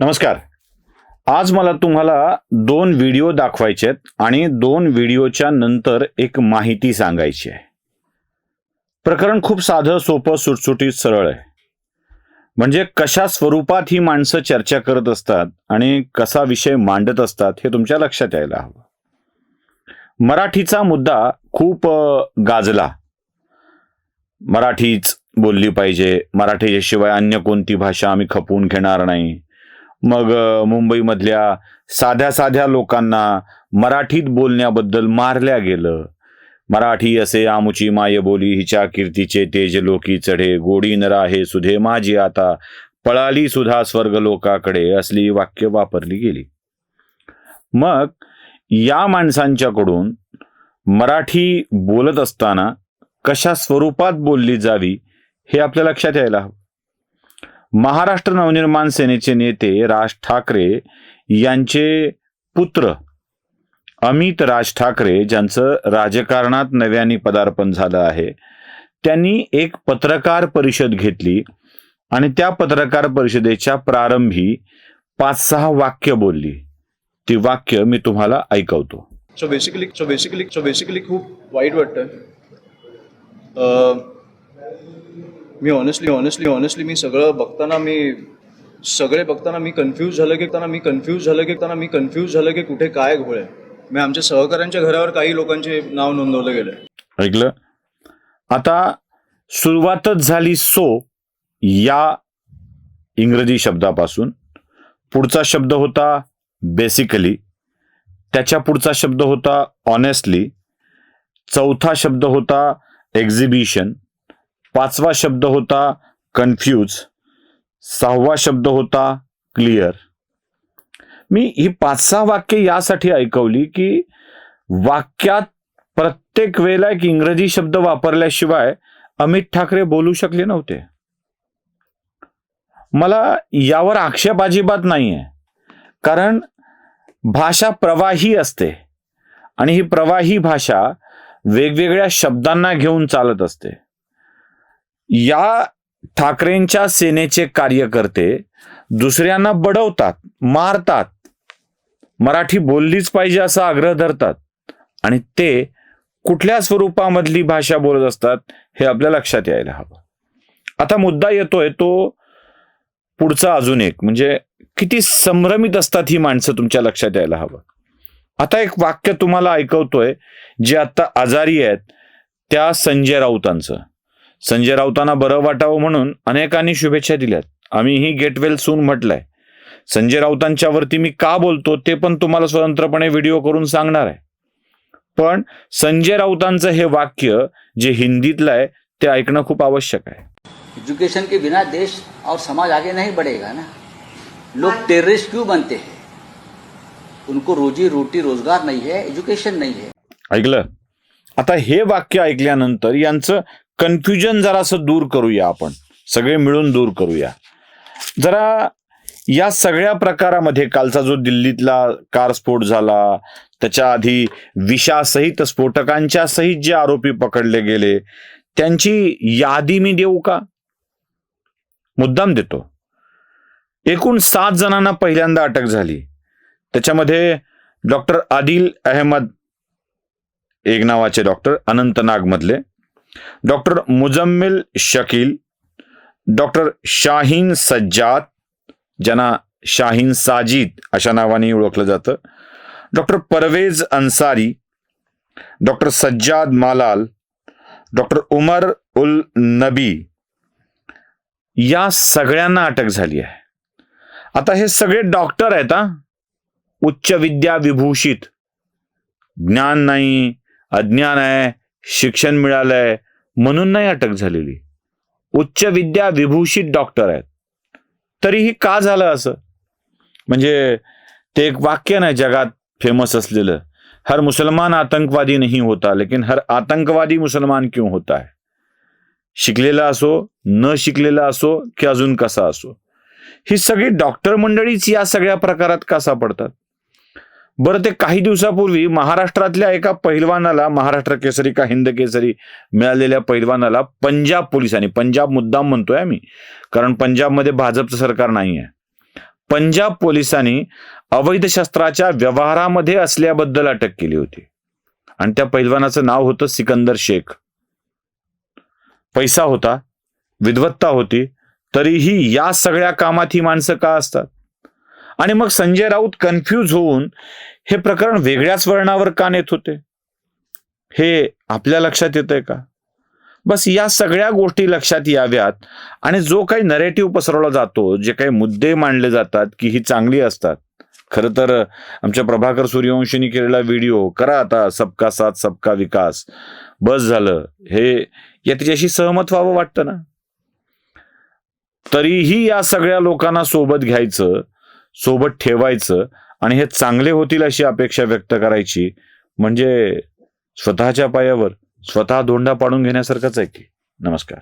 नमस्कार. आज मला तुम्हाला दोन व्हिडिओ दाखवायचे आहेत आणि दोन व्हिडिओच्या नंतर एक माहिती सांगायची आहे. प्रकरण खूप साधं सोपं सुटसुटीत सरळ आहे. म्हणजे कशा स्वरूपात ही माणसं चर्चा करत असतात आणि कसा विषय मांडत असतात हे तुमच्या लक्षात यायला हवं. मराठीचा मुद्दा खूप गाजला. मराठीच बोलली पाहिजे. मराठीशिवाय अन्य कोणती भाषा आम्ही खपवून घेणार नाही. मग मुंबईमधल्या साध्या साध्या लोकांना मराठीत बोलण्याबद्दल मारल्या गेलं. मराठी असे आमुची माय बोली हिच्या कीर्तीचे तेज लोकी चढे गोडी नरा हे सुधे माझी आता पळाली सुधा स्वर्ग लोकाकडे असली वाक्य वापरली गेली. मग या माणसांच्याकडून मराठी बोलत असताना कशा स्वरूपात बोलली जावी हे आपल्या लक्षात यायला हवं. महाराष्ट्र नवनिर्माण सेनेचे नेते राज ठाकरे यांचे पुत्र अमित राज ठाकरे ज्यांचं राजकारणात नव्याने पदार्पण झालं आहे. त्यांनी एक पत्रकार परिषद घेतली आणि त्या पत्रकार परिषदेच्या प्रारंभी पाच सहा वाक्य बोलली. ती वाक्य मी तुम्हाला ऐकवतो. So basically so basically so basically खूप वाईट वाटतं. मी ऑनेस्टली ऑनेस्टली ऑनेस्टली मी सगळं बघताना मी सगळे बघताना मी कन्फ्यूज झालं की त्यांना मी कन्फ्यूज झालं की त्यांना मी कन्फ्यूज झालं की कुठे काय घोळ आहे. मी आमच्या सहकाऱ्यांच्या घरावर काही लोकांचे नाव नोंदवलं गेलं ऐकलं? आता सुरुवातच झाली सो या इंग्रजी शब्दापासून. पुढचा शब्द होता बेसिकली त्याच्या पुढचा शब्द होता ऑनेस्टली चौथा शब्द होता एक्झिबिशन पाचवा शब्द होता कन्फ्यूज सहावा शब्द होता क्लिअर मी ही पाच सहा वाक्य यासाठी ऐकवली की वाक्यात प्रत्येक वेळेला एक इंग्रजी शब्द वापरल्याशिवाय अमित ठाकरे बोलू शकले नव्हते. मला यावर आक्षेप अजिबात नाहीये. कारण भाषा प्रवाही असते आणि ही प्रवाही भाषा वेगवेगळ्या शब्दांना घेऊन चालत असते. या ठाकरेंच्या सेनेचे कार्यकर्ते दुसऱ्यांना बडवतात मारतात. मराठी बोललीच पाहिजे असा आग्रह धरतात आणि ते कुठल्या स्वरूपामधली भाषा बोलत असतात हे आपल्या लक्षात यायला हवं. आता मुद्दा येतोय तो पुढचा अजून एक म्हणजे किती संभ्रमित असतात ही माणसं तुमच्या लक्षात यायला हवं. आता एक वाक्य तुम्हाला ऐकवतोय जे आता आजारी आहेत त्या संजय राऊतांचं. संजय राऊतांना बरं वाटावं म्हणून अनेकांनी शुभेच्छा दिल्यात. आम्हीही गेट वेल सून म्हटलंय. संजय राऊतांच्या वरती मी का बोलतो ते पण तुम्हाला स्वतंत्रपणे व्हिडिओ करून सांगणार आहे. पण संजय राऊतांचं हे वाक्य जे हिंदीतलं आहे ते ऐकणं खूप आवश्यक आहे. एजुकेशन के बिना देश और समाज आगे नहीं बढ़ेगा ना? लोग टेररिस्ट क्यों बनते हैं? उनको रोजी रोटी रोजगार नहीं है एजुकेशन नहीं है। ऐकलं? आता हे वाक्य ऐकल्यानंतर यांचं कन्फ्युजन जरासं दूर करूया आपण. सगळे मिळून दूर करूया. जरा या सगळ्या प्रकारामध्ये कालचा जो दिल्लीतला कार स्फोट झाला त्याच्या आधी विषासहित स्फोटकांच्या सहित जे आरोपी पकडले गेले त्यांची यादी मी देऊ का? मुद्दाम देतो. एकूण सात जणांना पहिल्यांदा अटक झाली. त्याच्यामध्ये डॉक्टर आदिल अहमद एक नावाचे डॉक्टर अनंतनाग मधले डॉक्टर मुजम्मिल शकील डॉक्टर शाहीन सज्जाद ज्यांना शाहीन साजिद अशा नावाने ओळखलं जातं doctor Parvez Ansari doctor Sajjad Malal doctor Umar ul Nabi या सगळ्यांना अटक झाली आहे. आता हे सगळे डॉक्टर आहेत हा? उच्च विद्या विभूषित ज्ञान नाही अज्ञान आहे शिक्षण मिळालंय म्हणून नाही अटक झालेली. उच्च विद्या विभूषित डॉक्टर आहेत. तरीही का झालं असं? म्हणजे ते एक वाक्य नाही जगात फेमस असलेलं. हर मुसलमान आतंकवादी नहीं होता लेकिन हर आतंकवादी मुसलमान क्यों होता है? शिकलेला असो न शिकलेला असो की अजून कसा असो? ही सगळी डॉक्टर मंडळीच या सगळ्या प्रकारात का सापडतात बरं ते काही दिवसापूर्वी महाराष्ट्रातल्या एका पैलवानाला महाराष्ट्र केसरी का हिंद केसरी मिळालेल्या पैलवानाला पंजाब पोलिसांनी पंजाब मुद्दाम म्हणतोय आम्ही कारण पंजाबमध्ये भाजपचं सरकार नाही आहे पंजाब पोलिसांनी अवैध शस्त्राच्या व्यवहारामध्ये असल्याबद्दल अटक केली होती. आणि त्या पैलवानाचं नाव होतं सिकंदर शेख. पैसा होता विद्वत्ता होती तरीही या सगळ्या कामात ही माणसं का असतात? आणि मग संजय राऊत कन्फ्यूज होऊन हे प्रकरण वेगळ्याच वळणावर का नेत होते? हे आपल्या लक्षात येतंय का? बस या सगळ्या गोष्टी लक्षात याव्यात आणि जो काही नरेटिव्ह पसरवला जातो जे काही मुद्दे मांडले जातात की ही चांगली असतात. खरं तर आमच्या प्रभाकर सूर्यवंशींनी केलेला व्हिडिओ करा आता सबका साथ सबका विकास. बस झालं. हे या त्याच्याशी सहमत व्हावं वाटतं ना? तरीही या सगळ्या लोकांना सोबत घ्यायचं सोबत ठेवायचं आणि हे चांगले होतील अशी अपेक्षा व्यक्त करायची म्हणजे स्वतःच्या पायावर स्वतः धोंडा पाडून घेण्यासारखंच आहे की. नमस्कार.